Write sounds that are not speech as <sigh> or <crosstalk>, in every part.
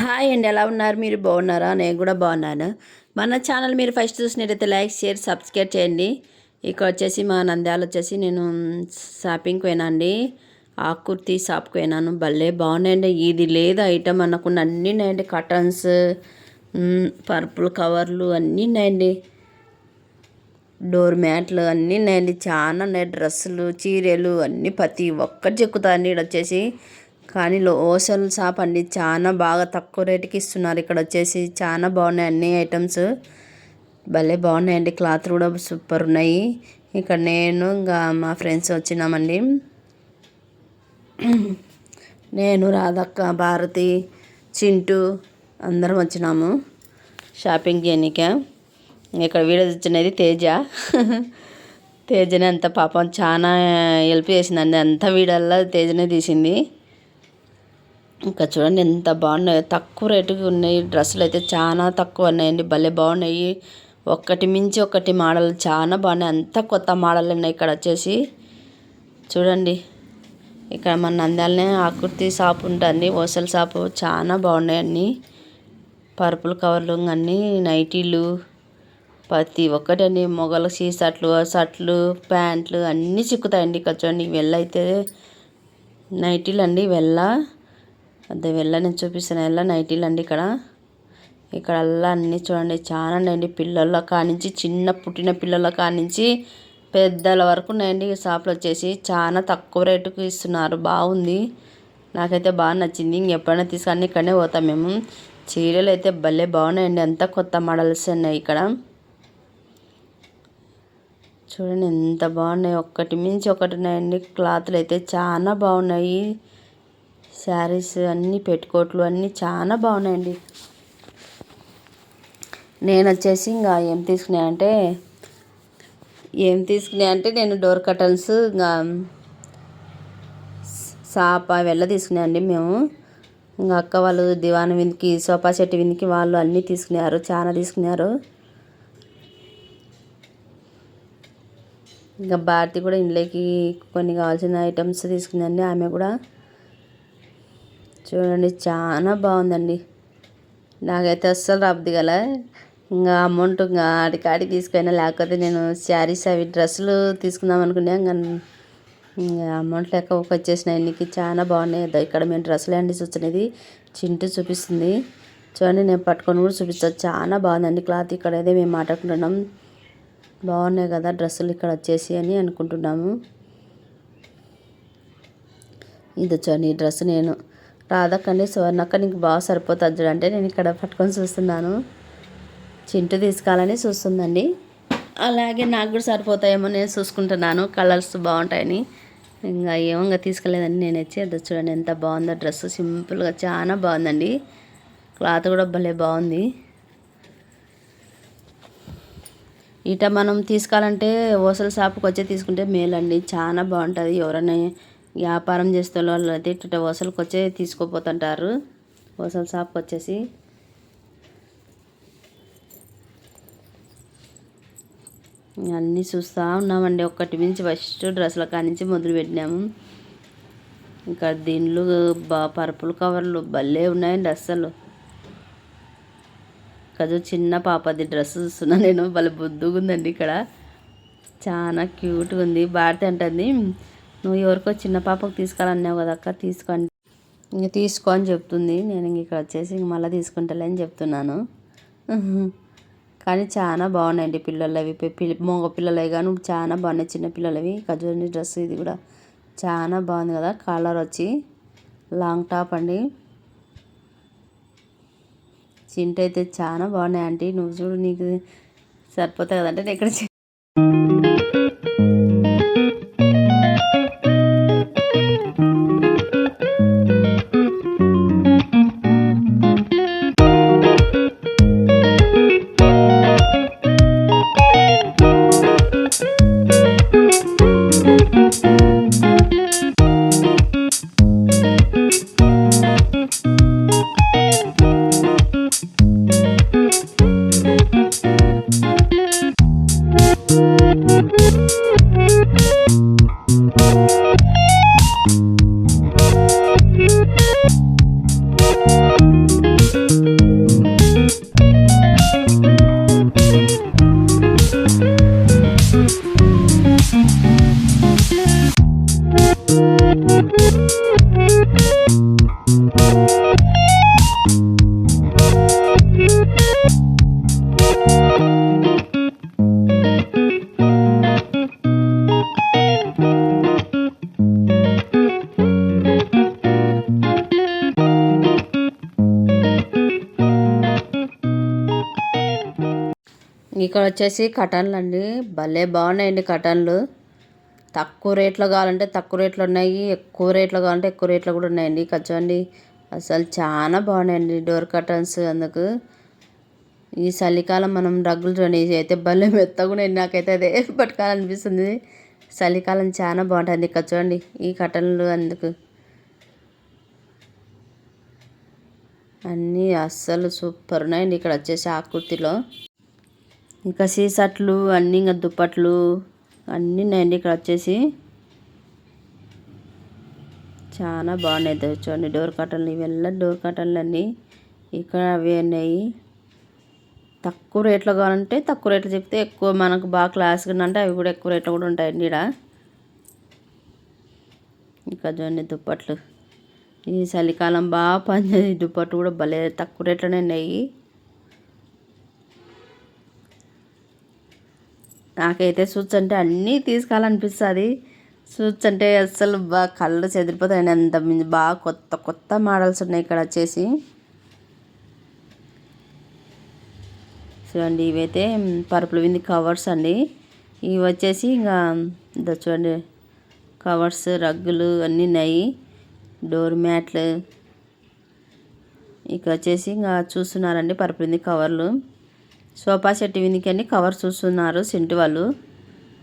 Hi అండి ఎలా ఉన్నారు? మీరు బాగున్నారా? నేను కూడా బాగున్నాను. మన ఛానల్ మీరు ఫస్ట్ చూసినట్టయితే లైక్ షేర్ సబ్స్క్రైబ్ చేయండి. ఇక్కడ వచ్చేసి మా నంద్యాల వచ్చేసి నేను షాపింగ్కి పోయినండి ఆ కుర్తీ షాప్కి పోయినాను. భలే బాగున్నాయండి. ఇది లేదు ఐటమ్ అనకుండా అన్నీ ఉన్నాయండి. కటన్స్ పర్పుల్ కవర్లు అన్నీ ఉన్నాయండి. డోర్ మ్యాట్లు అన్నీ ఉన్నాయండి. చాలా ఉన్నాయి. డ్రెస్సులు చీరలు అన్నీ ప్రతి ఒక్కటి చెక్కుతాయండి ఇక్కడ వచ్చేసి కానీ హోల్సేల్ షాప్ అండి. చాలా బాగా తక్కువ రేటుకి ఇస్తున్నారు. ఇక్కడ వచ్చేసి చాలా బాగున్నాయి అన్ని ఐటమ్స్. భలే బాగున్నాయండి. క్లాత్ కూడా సూపర్ ఉన్నాయి. ఇక్కడ నేను ఇంకా మా ఫ్రెండ్స్ వచ్చినామండి. నేను రాధక్క భారతి చింటూ అందరం వచ్చినాము షాపింగ్ చేయనిక. ఇక్కడ వీడియో వచ్చినది తేజ. తేజనే అంత పాపం. చాలా హెల్ప్ చేసిందండి. అంత వీడల్లా తేజనే తీసింది. ఇంకా చూడండి ఎంత బాగున్నాయో. తక్కువ రేటుకి ఉన్నాయి. డ్రెస్సులు అయితే చాలా తక్కువ ఉన్నాయండి. భలే బాగున్నాయి. ఒక్కటి మించి ఒకటి మోడల్ చాలా బాగున్నాయి. అంత కొత్త మోడల్ ఉన్నాయి ఇక్కడ వచ్చేసి. చూడండి. ఇక్కడ మన నంద్యాలనే ఆకృతి షాప్ ఉంటుంది హోల్సేల్ షాపు. చాలా బాగున్నాయి అన్నీ. పర్పుల్ కవర్లు అన్నీ నైటీలు. ప్రతి ఒక్కటి అండి మొగల సీ షర్ట్లు షర్ట్లు ప్యాంట్లు అన్నీ చిక్కుతాయండి. ఇక్కడ చూడండి. వెళ్ళైతే నైటీలు అండి వెళ్ళ అదే వెళ్ళ నేను చూపిస్తాను వెళ్ళ నైటీలు అండి ఇక్కడ. ఇక్కడ అల్లా అన్నీ చూడండి చాలా అండి పిల్లల కానించి చిన్న పుట్టిన పిల్లల కానించి పెద్దల వరకు ఉన్నాయండి. షాప్లో వచ్చేసి చాలా తక్కువ రేటుకు ఇస్తున్నారు. బాగుంది. నాకైతే బాగా నచ్చింది. ఇంకెప్పుడైనా తీసుకొని ఇక్కడనే పోతాం మేము. చీరలు అయితే భలే బాగున్నాయండి. అంతా కొత్త మోడల్స్ ఉన్నాయి ఇక్కడ. చూడండి ఎంత బాగున్నాయి. ఒక్కటి మించి ఒకటి ఉన్నాయండి. క్లాత్లు అయితే చాలా బాగున్నాయి. శారీస్ అన్నీ పెట్టుకోట్లు అన్నీ చాలా బాగున్నాయండి. నేను వచ్చేసి ఇంకా ఏం తీసుకున్నాయంటే ఏం తీసుకున్నాయి అంటే నేను డోర్ కటన్స్ ఇంకా సాప వెళ్ళ తీసుకున్నాయండి మేము. ఇంకా అక్క వాళ్ళు దివాన్ విందుకి సోఫా సెట్ విందుకి వాళ్ళు అన్నీ తీసుకున్నారు చాలా తీసుకున్నారు ఇంకా భారతి కూడా ఇంట్లోకి కొన్ని కావాల్సిన ఐటమ్స్ తీసుకుందండి ఆమె కూడా. చూడండి చాలా బాగుందండి. నాకైతే అస్సలు రాబుద్ది గల ఇంకా అమౌంట్ ఇంకా ఆడికాడికి తీసుకున్నా లేకపోతే నేను శారీస్ అవి డ్రెస్సులు తీసుకుందాం అనుకున్నా ఇంకా ఇంకా అమౌంట్ లెక్క ఒక వచ్చేసినాయి నీకు చాలా బాగున్నాయి. ఇక్కడ మేము డ్రెస్సులు అండి చూస్తున్నది చింటూ చూపిస్తుంది. చూడండి నేను పట్టుకొని కూడా చూపిస్తాను చాలా బాగుందండి క్లాత్. ఇక్కడ అయితే మేము మాట్లాడుకుంటున్నాం. బాగున్నాయి కదా డ్రెస్సులు ఇక్కడ వచ్చేసి అని అనుకుంటున్నాము. ఇది చూడండి ఈ డ్రెస్ నేను రాధకండి సువర్ణక్క నీకు బాగా సరిపోతుంది చూడంటే నేను ఇక్కడ పట్టుకొని చూస్తున్నాను. చింటు తీసుకోవాలని చూస్తుందండి. అలాగే నాకు కూడా సరిపోతాయేమో నేను చూసుకుంటున్నాను. కలర్స్ బాగుంటాయని. ఇంకా ఏమో ఇంకా నేను వచ్చి అది చూడండి ఎంత బాగుందో డ్రెస్. సింపుల్గా చాలా బాగుందండి. క్లాత్ కూడా భలే బాగుంది. ఇట మనం తీసుకోవాలంటే హోల్సేల్ షాప్కి వచ్చి తీసుకుంటే మేలండి చాలా బాగుంటుంది. ఎవరైనా వ్యాపారం చేస్తే వాళ్ళు అయితే ఇట్ట వసలకు వచ్చే తీసుకోపోతుంటారు. వసల షాప్కి వచ్చేసి. అన్నీ చూస్తూ ఉన్నామండి. ఒక్కటి మించి ఫస్ట్ డ్రెస్సుల కానించి మొదలు పెట్టినాము. ఇంకా దీనిలో బా పర్పుల్ కవర్లు భలే ఉన్నాయండి అస్సలు. కదా చిన్న పాపది డ్రెస్ చూస్తున్నా నేను. భలే బుద్దుగా ఉందండి ఇక్కడ. చాలా క్యూట్గా ఉంది. భారతి అంటుంది. నువ్వు ఎవరికో చిన్న పాపకు తీసుకోవాలన్నావు కదా అక్క తీసుకోండి ఇంక తీసుకో అని చెప్తుంది. నేను ఇంక ఇక్కడ వచ్చేసి ఇంక మళ్ళీ తీసుకుంటాలే అని చెప్తున్నాను. కానీ చాలా బాగున్నాయండి పిల్లలవి. మగ పిల్లలవి కానీ చాలా బాగున్నాయి. చిన్న పిల్లలవి. ఖజూరిని డ్రెస్ ఇది కూడా చాలా బాగుంది కదా. కలర్ వచ్చి లాంగ్ టాప్ అండి. చింట అయితే చాలా బాగున్నాయి ఆంటీ. నువ్వు చూడు నీకు సరిపోతాయి కదంటే నేను ఇక్కడ ఇక్కడ వచ్చేసి కటన్లు అండి భలే బాగున్నాయండి కటన్లు. తక్కువ రేట్లో కావాలంటే తక్కువ రేట్లు ఉన్నాయి. ఎక్కువ రేట్లో కావాలంటే ఎక్కువ రేట్లో కూడా ఉన్నాయండి ఇక్కడ చూడండి అసలు చాలా బాగున్నాయండి డోర్ కటన్స్ అందుకు. ఈ చలికాలం మనం రగ్గులు చూడండి ఇవి అయితే భలే మెత్తగా ఉన్నాయి నాకైతే అదే పట్టుకోవాలనిపిస్తుంది. చలికాలం చాలా బాగుంటుంది ఇక్కడ చూడండి ఈ కటన్లు అందుకు. అన్నీ అస్సలు సూపర్ ఉన్నాయండి ఇక్కడ వచ్చేసి ఆకృతిలో. ఇంకా సీసట్లు అన్నీ ఇంకా దుప్పట్లు అన్నీ ఉన్నాయండి ఇక్కడ వచ్చేసి. చాలా బాగున్నాయి చూడండి. డోర్ కటన్లు ఇవెల్లా డోర్ కటన్లు అన్నీ ఇక్కడ అవి ఉన్నాయి. తక్కువ రేట్లో కావాలంటే తక్కువ రేట్లు చెప్తే ఎక్కువ మనకు బాగా క్లాస్గా అంటే అవి కూడా ఎక్కువ రేట్లో కూడా ఉంటాయండి ఇక్కడ ఇంకా చూడండి దుప్పట్లు. ఈ చలికాలం బాగా పనిచేసి దుప్పట్లు కూడా భలే తక్కువ రేట్లోనే ఉన్నాయి. నాకైతే సూట్స్ అంటే అన్నీ తీసుకోవాలనిపిస్తుంది. సూట్స్ అంటే అస్సలు బాగా కళ్ళు చెదిరిపోతాయి. అంత బాగా కొత్త కొత్త మోడల్స్ ఉన్నాయి ఇక్కడ వచ్చేసి. చూడండి ఇవైతే పరుపులు వింది కవర్స్ అండి. ఇవి వచ్చేసి ఇంకా చూడండి కవర్స్ రగ్గులు అన్నీ ఉన్నాయి. డోర్ మ్యాట్లు. ఇక వచ్చేసి ఇంకా చూస్తున్నారండి పరుపులు వింది కవర్లు. సోఫా సెట్ విందికని కవర్ చూస్తున్నారు సింటు వాళ్ళు.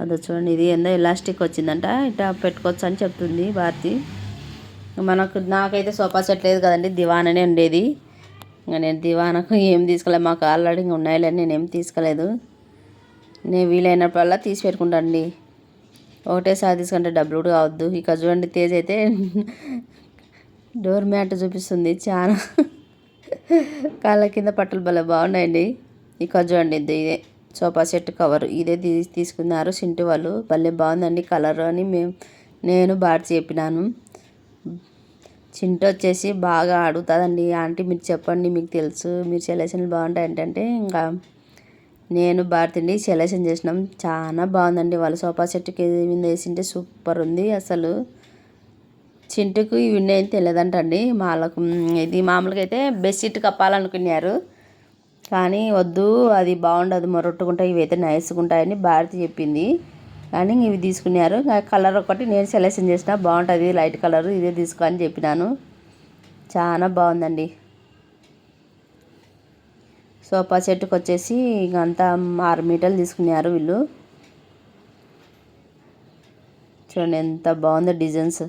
అదో చూడండి ఇది ఏందో ఎలాస్టిక్ వచ్చిందంట. ఇట్లా పెట్టుకోవచ్చు అని చెప్తుంది భారతి. మనకు నాకైతే సోఫా సెట్ లేదు కదండి దివాననే ఉండేది. ఇంకా నేను దివానకు ఏం తీసుకోలేదు మాకు ఆల్రెడీ ఇంకా ఉన్నాయిలే నేను ఏం తీసుకోలేదు. నేను వీలైనప్పుడల్లా తీసి పెట్టుకుంటానండి. ఒకటేసారి తీసుకుంటే డబ్బులు కూడా కావద్దు. ఇక చూడండి తేజ్ అయితే డోర్ మ్యాట్ చూపిస్తుంది చాలా. కాళ్ళ కింద పట్టలు భలే బాగున్నాయండి. ఇక చూడండి ఇదే సోఫా సెట్ కవర్. ఇదే తీ తీసుకున్నారు సింటి వాళ్ళు. భలే బాగుందండి కలర్ అని మేము నేను బాట్ చెప్పినాను. చింట వచ్చేసి బాగా అడుగుతుందండి. ఆంటీ మీరు చెప్పండి మీకు తెలుసు మీరు సెలక్షన్లు బాగుంటాయి ఏంటంటే ఇంకా నేను భారతిని సెలెక్షన్ చేసినాం. చాలా బాగుందండి వాళ్ళ సోఫా సెట్కి మీద వేసింటే సూపర్ ఉంది అసలు. చింటుకు ఇవి ఉన్నాయని తెలియదంటండి. మాలకు ఇది మామూలుగా అయితే బెడ్షీట్ కప్పాలనుకున్నారు. కానీ వద్దు అది బాగుండదు మొరొట్టుకుంటా ఇవి అయితే నైస్గా ఉంటాయని భారతి చెప్పింది. కానీ ఇవి తీసుకున్నారు. కలర్ ఒకటి నేను సెలెక్షన్ చేసిన బాగుంటుంది లైట్ కలర్ ఇదే తీసుకో అని చెప్పినాను. చాలా బాగుందండి. సోఫా సెట్కి వచ్చేసి అంతా ఆరు మీటర్లు తీసుకున్నారు వీళ్ళు. చూడండి ఎంత బాగుందో డిజైన్స్.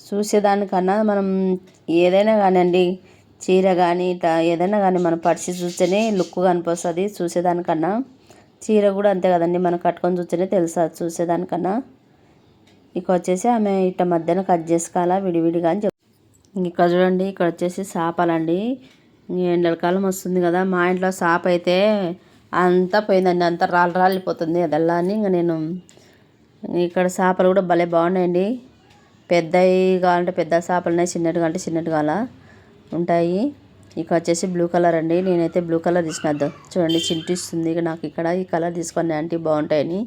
చూసేదానికన్నా మనం ఏదైనా కానివ్వండి చీర కానీ ఇట్లా ఏదైనా కానీ మనం పరిచి చూస్తేనే లుక్ కనిపిస్తుంది చూసేదానికన్నా. చీర కూడా అంతే కదండి మనం కట్టుకొని చూస్తేనే తెలుసు చూసేదానికన్నా. ఇక వచ్చేసి ఆమె ఇట్లా మధ్యన కట్ చేసుకోవాలా విడివిడిగా అని చెప్ ఇక్కడ చూడండి ఇక్కడ వచ్చేసి చేపలండి ఎండలకాలం వస్తుంది కదా మా ఇంట్లో చేప అయితే అంతా పోయిందండి అంతా రాళ్ళు రాలిపోతుంది అదల్లా అని ఇంకా నేను ఇక్కడ చేపలు కూడా భలే బాగున్నాయండి. పెద్దవి కావాలంటే పెద్ద చేపలు ఉన్నాయి చిన్నటి కావాలంటే చిన్నటి కావాలా. ఉంటాయి. ఇక వచ్చేసి బ్లూ కలర్ అండి. నేనైతే బ్లూ కలర్ తీసినద్దు చూడండి చింటు ఇస్తుంది ఇక నాకు ఇక్కడ ఈ కలర్ తీసుకొని ఆంటీ బాగుంటాయని.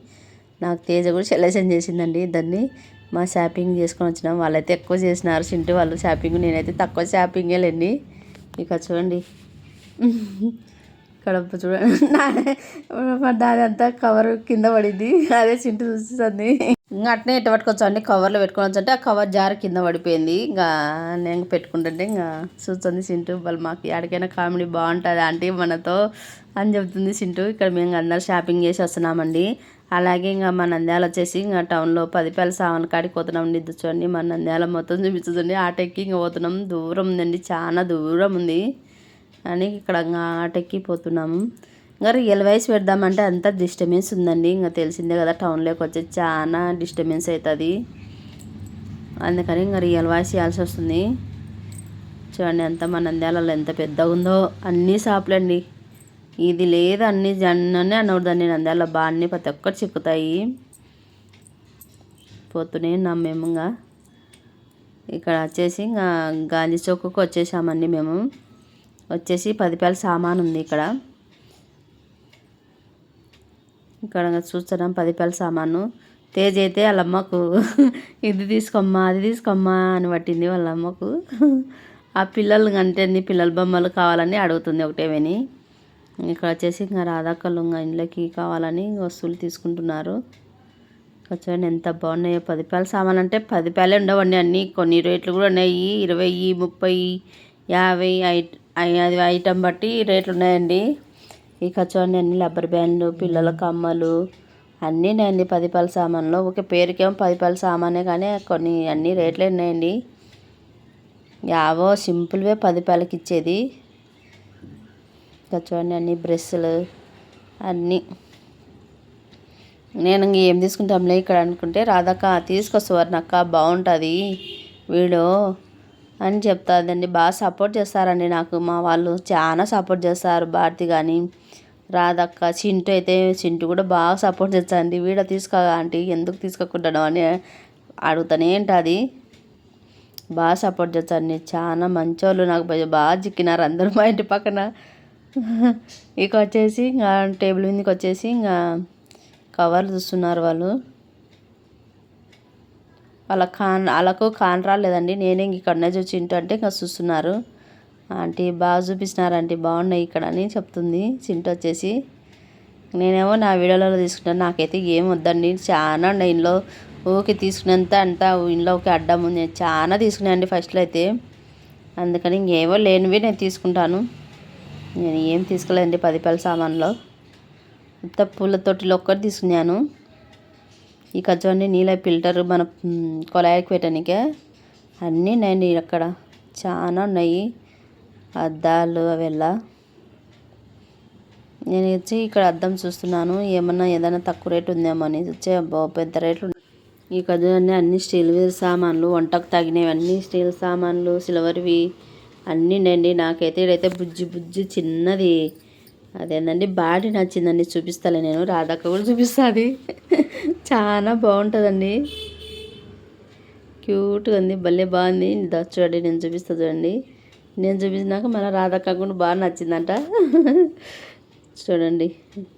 నాకు తేజ కూడా సెలెక్షన్ చేసిందండి దాన్ని మా షాపింగ్ చేసుకొని వచ్చినాం. వాళ్ళైతే ఎక్కువ చేసినారు. చింటి వాళ్ళు షాపింగ్. నేనైతే తక్కువ షాపింగే లేండి. ఇక చూడండి. ఇక్కడ చూడండి. <laughs> నా- దాని అంతా కవర్ కింద పడింది. అదే చింటు చూస్తుంది. ఇంకా అట్నే ఎట్ట పట్టుకోవచ్చండి కవర్లో పెట్టుకోవచ్చు అంటే ఆ కవర్ జార కింద పడిపోయింది. ఇంకా నేను పెట్టుకుంటుంటే ఇంకా చూస్తుంది సింటు వాళ్ళు మాకు ఎక్కడికైనా కామెడీ బాగుంటుంది ఆంటీ మనతో అని చెబుతుంది సింటు ఇక్కడ మేము అందరు షాపింగ్ చేసి వస్తున్నామండి. అలాగే ఇంకా మా నంద్యాల వచ్చేసి ఇంకా టౌన్లో పదిపేల సామాన్ కాడికి పోతున్నాం ఇది చూడండి మా నంద్యాల మొత్తం చూపించుతుంది ఆటోకి ఇంకా పోతున్నాం. దూరం ఉందండి చాలా దూరం ఉంది. అని ఇక్కడ ఆటెక్కిపోతున్నాము ఇంకా రియల్ వైస్ పెడదామంటే అంత డిస్టర్బెన్స్ ఉందండి. ఇంకా తెలిసిందే కదా టౌన్లోకి వచ్చి చాలా డిస్టర్బెన్స్ అవుతుంది. అందుకని ఇంకా రియల్ వాయిస్ చేయాల్సి వస్తుంది. చూడండి ఎంత మన నంద్యాలలో ఎంత పెద్దగా ఉందో. అన్ని షాపులండి. ఇది లేదు అన్ని జన్ననే అనకూడదండి. నంద్యాల బాగా అన్నీ ప్రతి ఒక్కటి చిక్కుతాయి. పోతూనే ఉన్నాం మేము ఇంకా. ఇక్కడ వచ్చేసి ఇంకా గాంధీ చౌక్కి వచ్చేసామండి మేము. వచ్చేసి పదిపేల సామాన్ ఉంది ఇక్కడ. ఇక్కడ చూస్తున్నాం పదిపేల సామాను. తేజ్ అయితే వాళ్ళ అమ్మకు ఇది తీసుకోమ్మా అది తీసుకోమ్మా అని పట్టింది వాళ్ళ అమ్మకు ఆ పిల్లలు అంటే పిల్లల బొమ్మలు కావాలని అడుగుతుంది ఒకటేమని ఇక్కడ వచ్చేసి ఇంకా రాధాకళ్ళు ఇంకా ఇంట్లోకి కావాలని వస్తువులు తీసుకుంటున్నారు. చూడండి ఎంత బాగున్నాయో. పది రూపాయల అంటే పది రూపాయలే ఉండవండి అన్నీ. కొన్ని రేట్లు కూడా ఉన్నాయి. ఇరవై ముప్పై యాభై ఐ- అది ఐటెం బట్టి రేట్లు ఉన్నాయండి. ఇక చూడండి అన్ని రబ్బర్ బ్యాండ్లు పిల్లల కమ్మలు అన్నీ ఉన్నాయండి. పది రూపాయల సామాన్లు. ఒక పేరుకేమో పది రూపాయల సామానే కానీ కొన్ని అన్ని రేట్లే ఉన్నాయండి. యావో సింపుల్వే పది రూపాయలకి ఇచ్చేది. ఇంకా చూడండి అన్ని బ్రష్లు అన్నీ. నేను ఏం తీసుకుంటాంలే ఇక్కడ అనుకుంటే రాధక్క తీసుకో సువర్ణక్క బాగుంటుంది. వీడు అని చెప్తాదండి. బాగా సపోర్ట్ చేస్తారండి నాకు. మా వాళ్ళు చాలా సపోర్ట్ చేస్తారు. భారతి కానీ రాధక్క చింటు అయితే చింటు కూడా బాగా సపోర్ట్ చేస్తారండి. వీడ తీసుకో ఆంటీ ఎందుకు తీసుకోకుండా అని అడుగుతానే ఉంటుంది. బాగా సపోర్ట్ చేస్తారండి. చాలా మంచోళ్ళు నాకు. బాగా చిక్కినారు అందరూ మా ఇంటి పక్కన. ఇక వచ్చేసి ఇంకా టేబుల్ మీదకి వచ్చేసి ఇంకా కవర్లు చూస్తున్నారు వాళ్ళు. వాళ్ళ కాన్ వాళ్ళకు కాన్ రాలేదండి. నేనే ఇంక ఇక్కడనే చూసి ఇంటూ అంటే ఇంకా చూస్తున్నారు. ఆంటీ బాగా చూపిస్తున్నారు ఆంటీ బాగున్నాయి ఇక్కడ అని చెప్తుంది. చింటూ వచ్చేసి నేనేమో నా వీడియోలలో తీసుకుంటాను. నాకైతే ఏం వద్దండి. చాలా ఉన్నాయి ఇంట్లో. ఊకి తీసుకునేంత అంతా ఇంట్లో ఒక అడ్డం ఉంది. నేను చాలా తీసుకున్నాయండి ఫస్ట్లో అయితే. అందుకని ఇంకేవో లేనివి నేను తీసుకుంటాను. నేను ఏం తీసుకోలేదండి పది రూపాయల సామాన్లో. ఉత్త పూల తొట్టిలో ఒక్కటి తీసుకున్నాను. చూడండి నీళ్ళ ఫిల్టర్ మన కొలాయికి పెట్టడానికే. అన్నీ ఉన్నాయండి అక్కడ. చాలా ఉన్నాయి. అద్దాలు అవెల్లా నేను వచ్చి ఇక్కడ అద్దం చూస్తున్నాను. ఏమన్నా ఏదైనా తక్కువ రేటు ఉందేమో అని వచ్చే పెద్ద రేట్లు ఈ చూడండి అన్ని స్టీల్ సామాన్లు వంటకు తగినవి అన్ని స్టీల్ సామాన్లు సిల్వర్వి అన్నీ ఉన్నాయండి. నాకైతే ఇడైతే బుజ్జి బుజ్జి చిన్నది. అదేంటండి బాడీ నచ్చిందండి చూపిస్తాలే నేను రాధక్క కూడా చూపిస్తుంది. చాలా బాగుంటుందండి. క్యూట్గా ఉంది భలే బాగుంది. చూడండి నేను చూపిస్తా చూడండి. నేను చూపించినాక మళ్ళీ రాధక్క కూడా బాగా నచ్చిందంట. చూడండి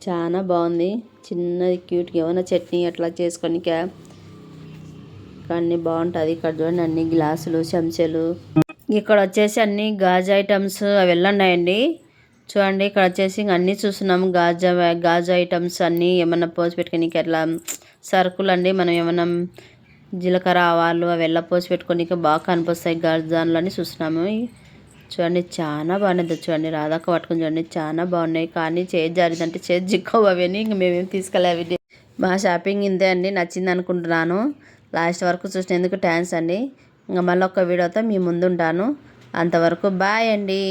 చాలా బాగుంది. చిన్నది క్యూట్గా ఏమైనా చట్నీ అట్లా చేసుకొని అన్నీ బాగుంటుంది ఇక్కడ చూడండి అన్ని గ్లాసులు చెంచాలు. ఇక్కడ వచ్చేసి అన్ని గాజు ఐటమ్స్ అవి ఉన్నాయండి చూడండి ఇక్కడ వచ్చేసి ఇంక అన్నీ చూస్తున్నాము. గాజు గాజు ఐటమ్స్ అన్నీ ఏమన్నా పోసి పెట్టుకోనికి అట్లా సరుకులు అండి? మనం ఏమన్నా జీలకర్ర ఆవాలు అవి ఎలా పోసి పెట్టుకోనికి బాగా కనిపిస్తాయి? గాజు అని చూస్తున్నాము. చూడండి చాలా బాగున్నది చూడండి రాధాక పట్టుకుని చూడండి చాలా బాగున్నాయి. కానీ చేతి జారిదంటే చేతి జిక్కవు అవన్నీ ఇంక మేమేం తీసుకెళ్ళావి మా షాపింగ్ ఇంతే అండి. నచ్చింది అనుకుంటున్నాను. లాస్ట్ వరకు చూసినందుకు థ్యాంక్స్ అండి. ఇంకా మళ్ళీ ఒక వీడియోతో మీ ముందు ఉంటాను. అంతవరకు బాయ్ అండి.